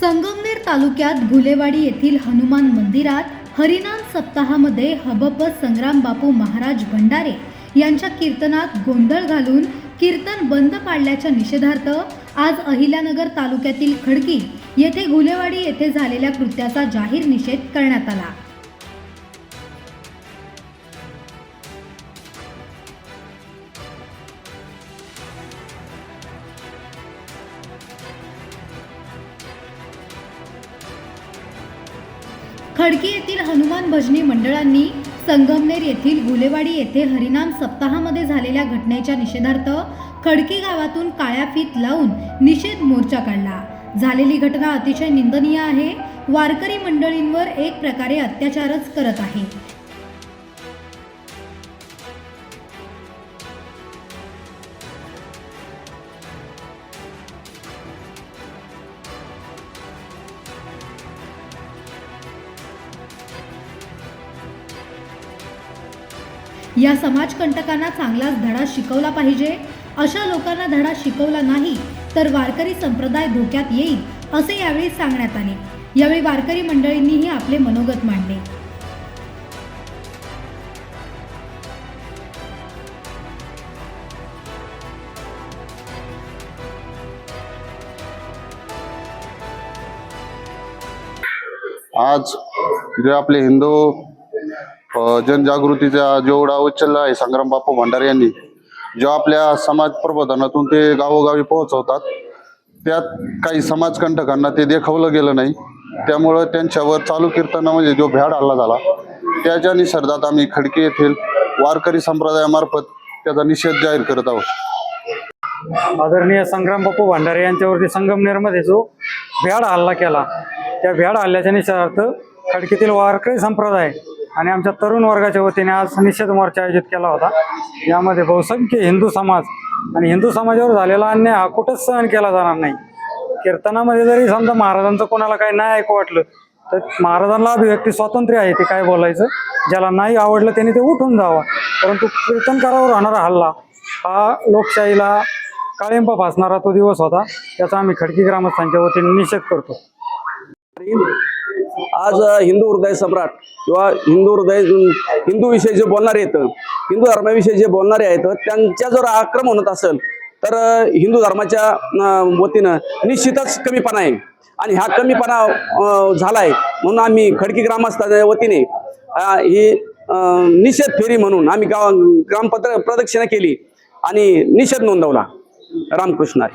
संगमनेर तालुक्यात गुलेवाडी येथील हनुमान मंदिरात हरिनाम सप्ताहामध्ये हबप संग्राम बापू महाराज भंडारे यांच्या कीर्तनात गोंधळ घालून कीर्तन बंद पाडल्याच्या निषेधार्थ आज अहिल्यानगर तालुक्यातील खडकी येथे गुलेवाडी येथे झालेल्या कृत्याचा जाहीर निषेध करण्यात आला. खडकी येथील हनुमान भजनी मंडळांनी संगमनेर येथील गुलेवाडी येथे हरिनाम सप्ताहामध्ये झालेल्या घटनेच्या निषेधार्थ खडकी गावातून काळ्या फीत लावून निषेध मोर्चा काढला. झालेली घटना अतिशय निंदनीय आहे. वारकरी मंडळींवर एक प्रकारे अत्याचारच करत आहे. या समाजकंटकांना चांगलाच धडा शिकवला पाहिजे. अशा लोकांना धडा शिकवला नाही तर वारकरी संप्रदाय धोक्यात येईल असे यावेळी सांगण्यात आले. यावेळी वारकरी मंडळींनीही आपले मनोगत मांडले. आज जे आपले हिंदू जनजागृतीचा जेवढा उचलला आहे संग्राम बापू भंडारे यांनी जो आपल्या समाज प्रबोधनातून ते गावोगावी पोहोचवतात त्यात काही समाजकंटकांना ते देखवलं गेलं नाही. त्यामुळं त्यांच्यावर चालू कीर्तनामध्ये म्हणजे जो भ्याड हल्ला झाला त्याच्या निसर्गात आम्ही खडकी येथील वारकरी संप्रदायामार्फत त्याचा निषेध जाहीर करत आहोत. आदरणीय संग्राम बापू भंडारे यांच्यावरती संगमनेरमध्ये जो भ्याड हल्ला केला त्या भ्याड हल्ल्याच्या निषेधार्थ खडकीतील वारकरी संप्रदाय आणि आमच्या तरुण वर्गाच्या वतीने आज निषेध मोर्चा आयोजित केला होता. यामध्ये बहुसंख्य हिंदू समाज आणि हिंदू समाजावर झालेला अन्याय हा कुठंच सहन केला जाणार नाही. कीर्तनामध्ये जरी समजा महाराजांचं कोणाला काही नाही ऐकू वाटलं तर महाराजांना अभिव्यक्ती स्वातंत्र्य आहे ते काय बोलायचं? ज्याला नाही आवडलं त्याने ते उठून जावं. परंतु कीर्तनकारावर होणारा हल्ला हा लोकशाहीला काळिंबा भासणारा तो दिवस होता त्याचा आम्ही खडकी ग्रामस्थांच्या वतीने निषेध करतो. आज हिंदू हृदय सम्राट किंवा हिंदू हृदय हिंदू विषयी जे बोलणारे आहेत हिंदू धर्माविषयी जे बोलणारे आहेत त्यांच्या जर आक्रमण होत असेल तर हिंदू धर्माच्या वतीनं निश्चितच कमीपणा आहे. आणि हा कमीपणा झाला झालाय म्हणून आम्ही खडकी ग्रामस्थाच्या वतीने ही निषेध फेरी म्हणून आम्ही गाव ग्राम प्रदक्षिणा केली आणि निषेध नोंदवला. रामकृष्ण